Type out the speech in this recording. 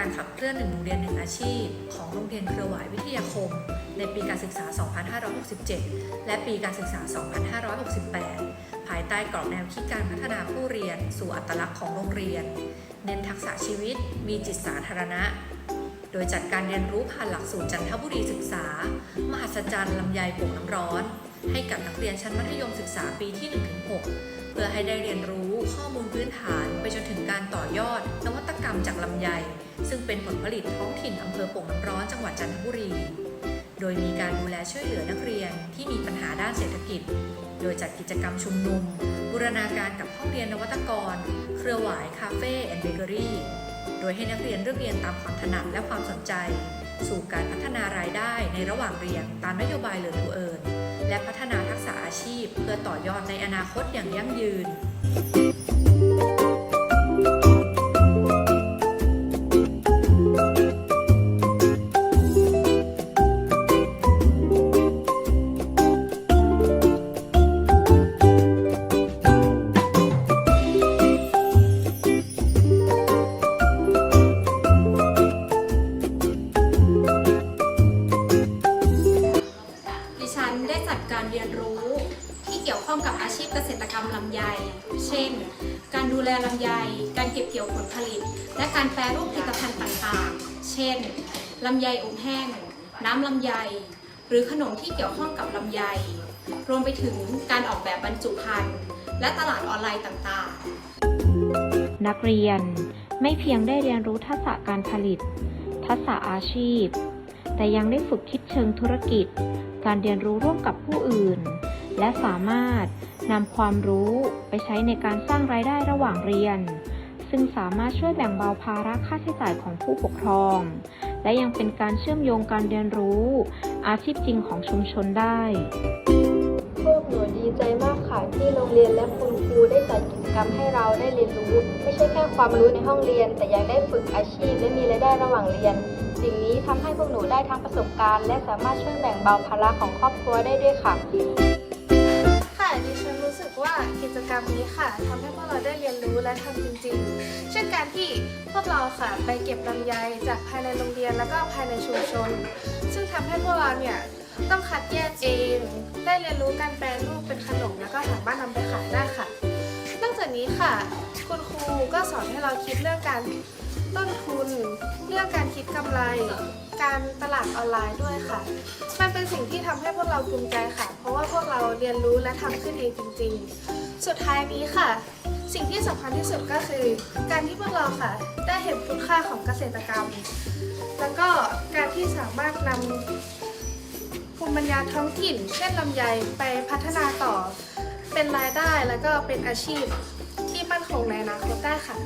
การขับเคลื่อนหนึ่งโรงเรียนหนึ่งอาชีพ ของโรงเรียนเครือหวายวิทยาคม ในปีการศึกษา 2567 และปีการศึกษา 2568 ภายใต้กรอบแนวคิดการพัฒนาผู้เรียน สู่อัตลักษณ์ของโรงเรียน เน้นทักษะชีวิต มีจิตสาธารณะ โดยจัดการเรียนรู้ผ่านหลักสูตรจันทบุรีศึกษา มหัศจรรย์ลำไยโป่งน้ำร้อน ให้กับนักเรียนชั้นมัธยมศึกษาปีที่ 1-6 เพื่อให้ได้เรียนรู้ข้อมูลพื้นฐานไปจนถึงการต่อยอดนวั ตกรมจากลำไย ซึ่งเป็นผลผลิตท้องถิ่นอำเภอโป่งน้ำร้อนจังหวัดจันทบุรี โดยมีการดูแลช่วยเหลือนักเรียนที่มีปัญหาด้านเศรษฐกิจ โดยจัดกิจกรรมชุมนุม บูรณาการกับห้องเรียนนวัตกร เครือหวายคาเฟ่แอนด์เบเกอรี่ โดยให้นักเรียนเลือกเรียนตามความถนัดและความสนใจ สู่การพัฒนารายได้ในระหว่างเรียนตามนโยบายเหลิร์นทูเอิร์นและพัฒนาทักษะอาชีพ เพื่อต่อยอดในอนาคตอย่างยั่งยืนดิ ฉันได้จัดการเรียนรู้ ที่เกี่ยวข้องกับอาชีพเกษตรกรรมลำไย เช่น การดูแลลำไย การเก็บเกี่ยวผลผลิต และการแปรรูปผลิตภัณฑ์ต่างๆ เช่นลำไยอบแห้ง น้ำลำไย หรือขนมที่เกี่ยวข้องกับลำไย รวมไปถึงการออกแบบบรรจุภัณฑ์และตลาดออนไลน์ต่างๆ นักเรียนไม่เพียงได้เรียนรู้ทักษะการผลิต ทักษะอาชีพ แต่ยังได้ฝึกคิดเชิงธุรกิจ การเรียนรู้ร่วมกับผู้อื่น และสามารถนำความรู้ไปใช้ในการสร้างรายได้ระหว่างเรียน ซึ่งสามารถช่วยแบ่งเบาภาระค่าใช้จ่ายของผู้ปกครอง และยังเป็นการเชื่อมโยงการเรียนรู้ อาชีพจริงของชุมชนได้ พวกหนูดีใจมากค่ะที่โรงเรียนและคุณครูได้จัดกิ รมให้เราได้เรียนรู้ ไม่ใช่แค่ความรู้ในห้องเรียน แต่ยังได้ฝึกอาชีพและมีรายได้ระหว่างเรียน สิ่งนี้ทำให้พวกหนูได้ทั้งประสบการณ์ และสามารถช่วยแบ่งเบาภาระของครอบครัวได้ด้วยค่ะ ค่ะดิฉันรู้สึกว่ากิจกรรมนี้ค่ะทำให้พวกเราได้เรียนรู้และทำจริงๆ เช่นการที่พวกเราค่ะไปเก็บลำไยจากภายในโรงเรียนแล้วก็ภายในชุมชน ซึ่งทำให้พวกเราเนี่ยต้องคัดแยกเอง ได้เรียนรู้การแปรรูปเป็นขนมแล้วก็สามารถนำไปขายได้ค่ะ ค่ะ คุณครูก็สอนให้เราคิดเรื่องการต้นทุน เรื่องการคิดกำไร การตลาดออนไลน์ด้วยค่ะ มันเป็นสิ่งที่ทำให้พวกเราภูมิใจค่ะ เพราะว่าพวกเราเรียนรู้และทำขึ้นเองจริง ๆ สุดท้ายนี้ค่ะ สิ่งที่สำคัญที่สุดก็คือ การที่พวกเราค่ะ ได้เห็นคุณค่าของเกษตรกรรม แล้วก็การที่สามารถนำภูมิปัญญาท้องถิ่น เช่นลำไยไปพัฒนาต่อเป็นรายได้แล้วก็เป็นอาชีพ ที่มั่นคงในอนาคตได้ค่ะ